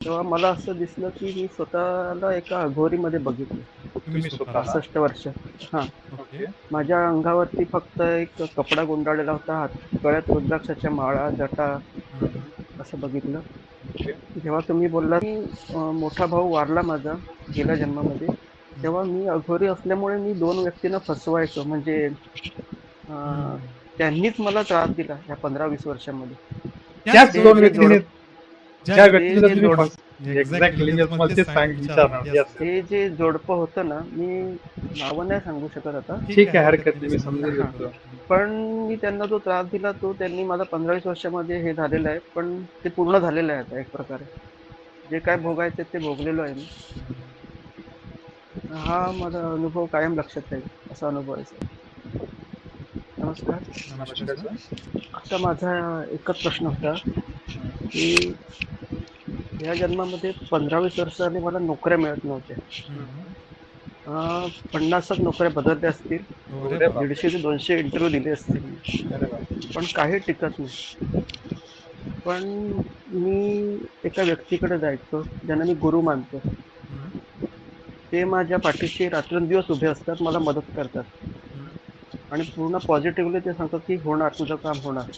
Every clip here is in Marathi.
तेव्हा मला असं दिसलं की मी स्वतःला एका अघोरीमध्ये बघितलं. पासष्ट वर्ष. हां. माझ्या अंगावरती फक्त एक कपडा गुंडाळलेला होता हात गळ्यात रुद्राक्षाच्या माळा जटा असं बघितलं. जेव्हा तुम्ही बोलला की मोठा भाऊ वारला माझा गेल्या जन्मामध्ये तेव्हा मी अघोरी असल्यामुळे मी दोन व्यक्तींना फसवायचो. म्हणजे त्यांनीच मला त्रास दिला या पंधरा वीस वर्षामध्ये. ज्या ते व्यक्तीला जे तुम्ही जोड- फस- एक्झॅक्टली मला तेच सांग विचारणार Yes. हे जे जोडपं होतं ना मी नावं नाही सांगू शकत आता. ठीक आहे हरकत नाही मी समजून घेतो. पण मी त्यांना जो त्रास दिला तो त्यांनी मला पंधरा वीस वर्षामध्ये हे झालेलं आहे पण ते पूर्ण झालेलं आहे आता एक प्रकारे. जे काय भोगायचे ते भोगलेलो आहे मी. हा माझा अनुभव कायम लक्षात राहील असा अनुभव आहे sir. नमस्कार. नमस्कार. आता माझा एकच प्रश्न होता की या जन्मामध्ये पंधरा वीस वर्षांनी मला नोकऱ्या मिळत नव्हत्या. अं, पन्नास नोकऱ्या बदलल्या असतील. दीडशे ते दोनशे इंटरव्ह्यू दिले असतील. पण काही टिकत नाही. पण मी एका व्यक्तीकडे जायचो ज्यांना मी गुरु मानतो. ते माझ्या पाठीशी रात्रंदिवस उभे असतात मला मदत करतात. आणि पूर्ण पॉझिटिव्हली ते सांगतात की होणार तुझं काम होणार.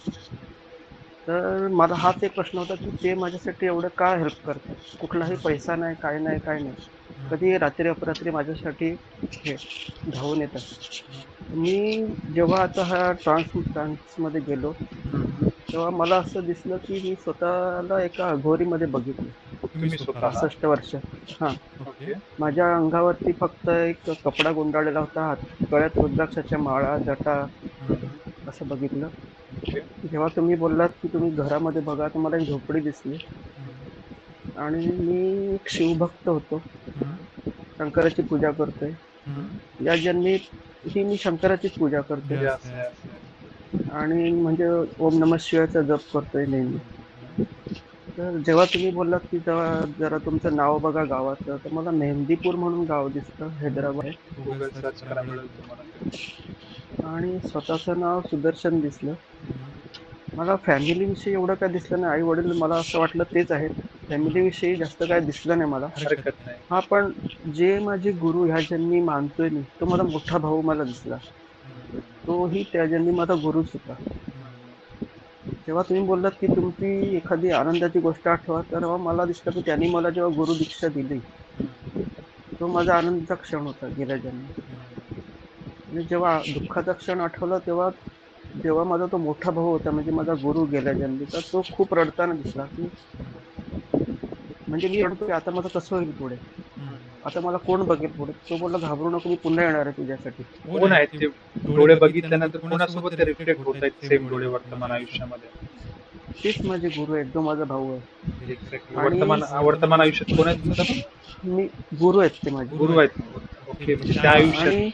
तर मला हाच एक प्रश्न होता की ते माझ्यासाठी एवढं का हेल्प करतात? कुठलाही पैसा नाही काय नाही काय नाही. कधी रात्री अपरात्री माझ्यासाठी हे धावून येतात. मी जेव्हा आता हा ट्रान्स ट्रान्समध्ये गेलो तेव्हा मला असं दिसलं की मी स्वतःला एका अघोरीमध्ये बघितलं. पासष्ट वर्ष. हां. ओके. माझ्या अंगावरती फक्त एक कपडा गुंडाळलेला होता हात गळ्यात रुद्राक्षाच्या माळा जटा असं बघितलं. जेव्हा तुम्ही बोललात की तुम्ही घरामध्ये बघा तर मला एक झोपडी दिसली. आणि मी एक शिवभक्त होतो. शंकराची पूजा करतोय. या जन्मी ही मी शंकराचीच पूजा yes. आणि म्हणजे ओम नम शिवायचा जप करतोय नेहमी. तर जेव्हा तुम्ही बोललात की जेव्हा जरा तुमचं नाव बघा गावाचं तर मला मेहंदीपूर म्हणून गाव दिसतं हैदराबाद. आणि स्वतःचं नाव सुदर्शन दिसलं. मला फॅमिलीविषयी एवढं काय दिसलं नाही. आई वडील मला असं वाटलं तेच आहेत. फॅमिलीविषयी जास्त काय दिसलं नाही मला. हरकत नाही. हा पण जे माझे गुरु ह्या जन्मी मानतोय मी तो माझा मोठा भाऊ मला दिसला. तोही त्या जन्मी माझा गुरुच होता जेव्हा तुम्ही बोललात की तुमची एखादी आनंदाची गोष्ट आठवा तर मला दिसलं की त्यांनी मला जेव्हा गुरु दीक्षा दिली तो माझा आनंदाचा क्षण होता गेल्या जन्मी आणि म्हणजे जेव्हा दुःखाचा क्षण आठवला तेव्हा जेव्हा माझा तो मोठा भाऊ होता म्हणजे माझा गुरु गेल्या जन्मीचा तो खूप रडताना दिसला की म्हणजे मी रडतो की आता माझं कसं होईल पुढे? आता मला कोण बघेल पुढे? तो बोलला घाबरू नको मी पुन्हा येणार आहे तुझ्यासाठी. कोण आहेत ते? डोळे बघितल्यानंतर कोणासोबत ते रिफ्लेक्ट होत आहेत सेम डोळे वर्तमान आयुष्यामध्ये? तेच माझे गुरु आहेत जो माझा भाऊ आहे. Exactly. आणि- वर्तमान वर्तमान आयुष्यात कोण आहेत तुमचं? मी गुरु आहेत ते माझे. गुरु आहेत. ओके म्हणजे त्या आयुष्यात आणि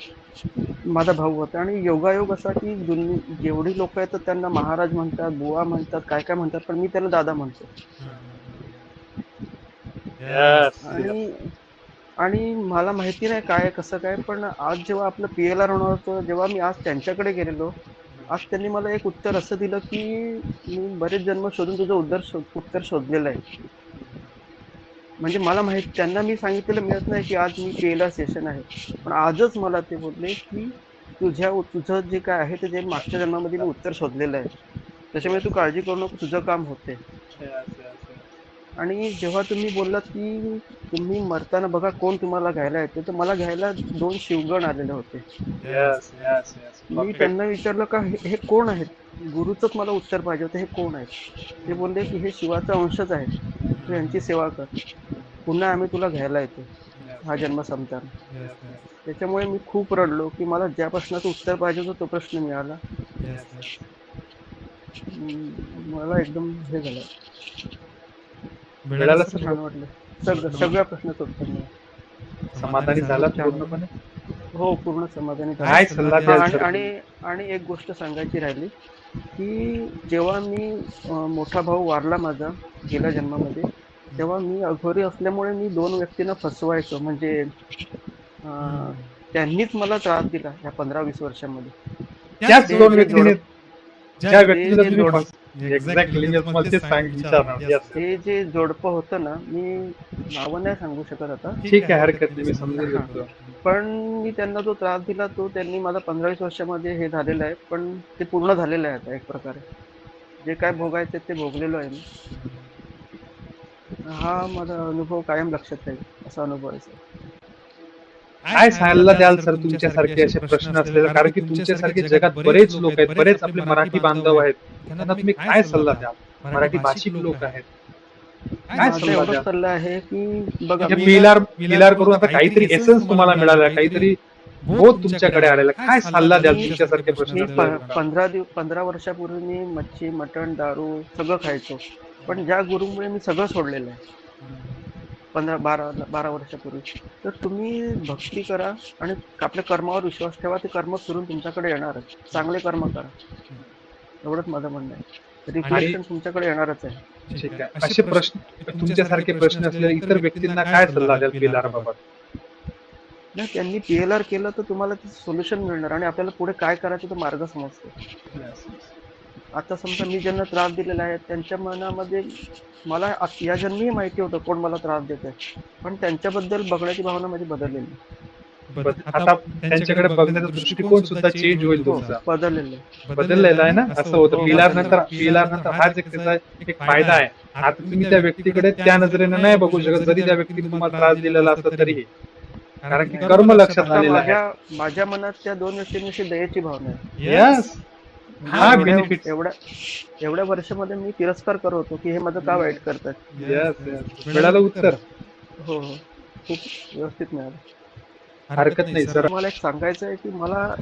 माझा भाऊ होता. आणि योगायोग असा की दुनि जेवढी लोक येतात त्यांना महाराज म्हणतात बुवा म्हणतात काय काय म्हणतात पण मी त्याला दादा म्हणतो. yes. आणि आणि मला माहिती नाही काय कसं काय पण आज जेव्हा आपलं पी एल आर होणार होतं जेव्हा मी आज त्यांच्याकडे गेलेलो आज त्यांनी मला एक उत्तर असं दिलं की मी बरेच जन्म शोधून तुझं उत्तर शोध उत्तर शोधलेलं आहे. म्हणजे मला माहीत त्यांना मी सांगितलेलं मिळत नाही की आज मी पी एल आर सेशन आहे. पण आजच मला ते बोलले की तुझ्या तुझं जे काय आहे ते जे मागच्या जन्मामध्ये मी उत्तर शोधलेलं आहे. त्याच्यामुळे तू काळजी करू नको तुझं काम होते आणि जेव्हा तुम्ही बोललात की तुम्ही मरताना बघा कोण तुम्हाला घ्यायला येते तर मला घ्यायला दोन शिवगण आलेले होते. Yes, yes, yes. मी. त्यांना विचारलं का हे हे कोण आहेत? गुरुचंच मला उत्तर पाहिजे होतं हे कोण आहेत? ते बोलले की हे शिवाचा अंशच आहे तू यांची सेवा कर. पुन्हा आम्ही तुला घ्यायला येतो. हा जन्म संपताना. त्याच्यामुळे मी खूप रडलो की मला ज्या प्रश्नाचं उत्तर पाहिजे होतं तो प्रश्न मिळाला. मला एकदम हे झालं. मिळालं छान सर वाटलं सगळं सगळ्या प्रश्नाचं उत्तर मिळालं. समाधानी झाला पूर्णपणे? हो पूर्ण समाधानी झालं. काय सल्ला द्याल आणि आणि एक गोष्ट सांगायची राहिली की जेव्हा मी मोठा भाऊ वारला माझा गेल्या जन्मामध्ये तेव्हा मी अघोरी असल्यामुळे मी दोन व्यक्तींना फसवायचो. म्हणजे त्यांनीच मला त्रास दिला या पंधरा वीस वर्षामध्ये. ते दोन जे व्यक्तीने जोड- ज्या व्यक्तीला ते जे. हे जोडपं होतं ना मी नावं नाही सांगू शकत आता. ठीक आहे हरकत नाही मी समजून घेतो. पण मी त्यांना जो त्रास दिला तो त्यांनी माझा पंधरा वीस वर्षामध्ये हे झालेलं आहे. पण ते पूर्ण झालेलं आहे आता एक प्रकारे. जे काय भोगायचे ते भोगलेलो आहे मी. हा माझा अनुभव कायम लक्षात राहील असा अनुभव आहे सर. काय सल्ला द्याल सर तुमच्यासारखे असे प्रश्न असलेले? कारण की तुमच्यासारखे जगात बरेच लोक आहेत बरेच आपले मराठी बांधव आहेत. त्यांना तुम्ही काय सल्ला द्याल? मराठी भाषिक लोक आहेत. काय माझा सल्ला आहे की बघा पिलार पिलार करून आता काहीतरी एसन्स तुम्हाला मिळाला काहीतरी बोध तुमच्याकडे आलेला. काय सल्ला द्याल तुमच्यासारखे प्रश्न? पंधरा दिव पंधरा वर्षापूर्वी मी मच्छी मटण दारू सगळं खायचो. पण ज्या गुरुमुळे मी सगळं सोडलेलं आहे. पंधरा बारा बारा वर्षापूर्वी तर तुम्ही भक्ती करा आणि आपल्या कर्मावर विश्वास ठेवा ते कर्म फिरून तुमच्याकडे येणारच. चांगले कर्म करा. एवढंच माझं म्हणणं आहे. रिफ्लेक्शन तुमच्याकडे येणारच आहे. ठीक आहे. असे प्रश्न तुमच्यासारखे प्रश्न असलेल्या इतर व्यक्तींना काय सल्ला द्याल पिलार बाबत नाही त्यांनी पी एल आर केलं तर तुम्हाला सोल्युशन मिळणार आणि आपल्याला पुढे काय करायचं तो मार्ग समजतो. आता समजा मी ज्यांना त्रास दिलेला आहे त्यांच्या मनामध्ये मला या जन्मी माहिती होतं कोण मला त्रास देत आहे पण त्यांच्याबद्दल बघण्याची भावना माझी बदललेली. आता त्यांच्याकडे बघण्याचा दृष्टिकोन सुद्धा चेंज होईल हो, तुमचा. बदललेलं. आहे बदललेला आहे ना? असं होतं. पिलार नंतर पिलार नंतर हाच एक त्याचा एक फायदा आहे. आता तुम्ही त्या व्यक्तीकडे त्या नजरेने नाही बघू शकत. जरी त्या व्यक्तीने तुम्हाला त्रास दिलेला असला तरीही. कारण की कर्म लक्षात आलेलं आहे. माझ्या मनात त्या दोन व्यक्तींविषयी दयेची भावना आहे. यस हा एवढ्या- बेनिफिट एवढ्या एवढ्या वर्षामध्ये मी तिरस्कार करत होतो की हे माझं का वाईट करतात यस मिळालं उत्तर. हो हो. खूप व्यवस्थित मिळालं. हरकत नाही सर. मला एक सांगायचं आहे की मला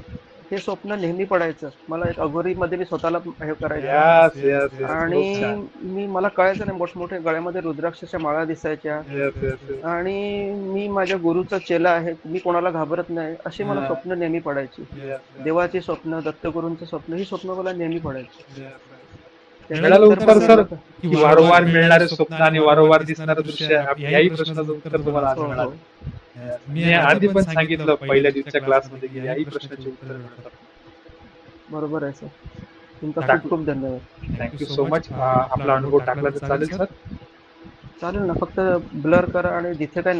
हे स्वप्न नेहमी पडायचं. मला एक अगोरीमध्ये मी स्वतःला हे करायचं. यस यस आणि मी मला कळायचं नाही मोठमोठ्या गळ्यामध्ये रुद्राक्षाच्या माळा दिसायच्या. यस यस आणि मी माझ्या गुरुचा चेला आहे मी कोणाला घाबरत नाही अशी मला हा. स्वप्न नेहमी पडायची. देवाची स्वप्न दत्तगुरूंचं स्वप्न ही स्वप्न मला नेहमी पडायची. मिळालं उत्तर त्याच्यानंतर सर मला- की वारंवार मिळणारे स्वप्न आणि वारंवार दिसणारं दृश्य याही प्रश्नाचं उत्तर तुम्हाला आज हो, मिळालं. हो. मी आधी पण सांगितलं पहिल्या दिवसच्या क्लासमध्ये की याही प्रश्नाचे उत्तर मिळतात बरोबर आहे सर. तुमचा. खूप खूप धन्यवाद. थँक्यू सो मच आपला अनुभव टाकला तर चालेल सर. चालेल ना फक्त ब्लर करा आणि जिथे काय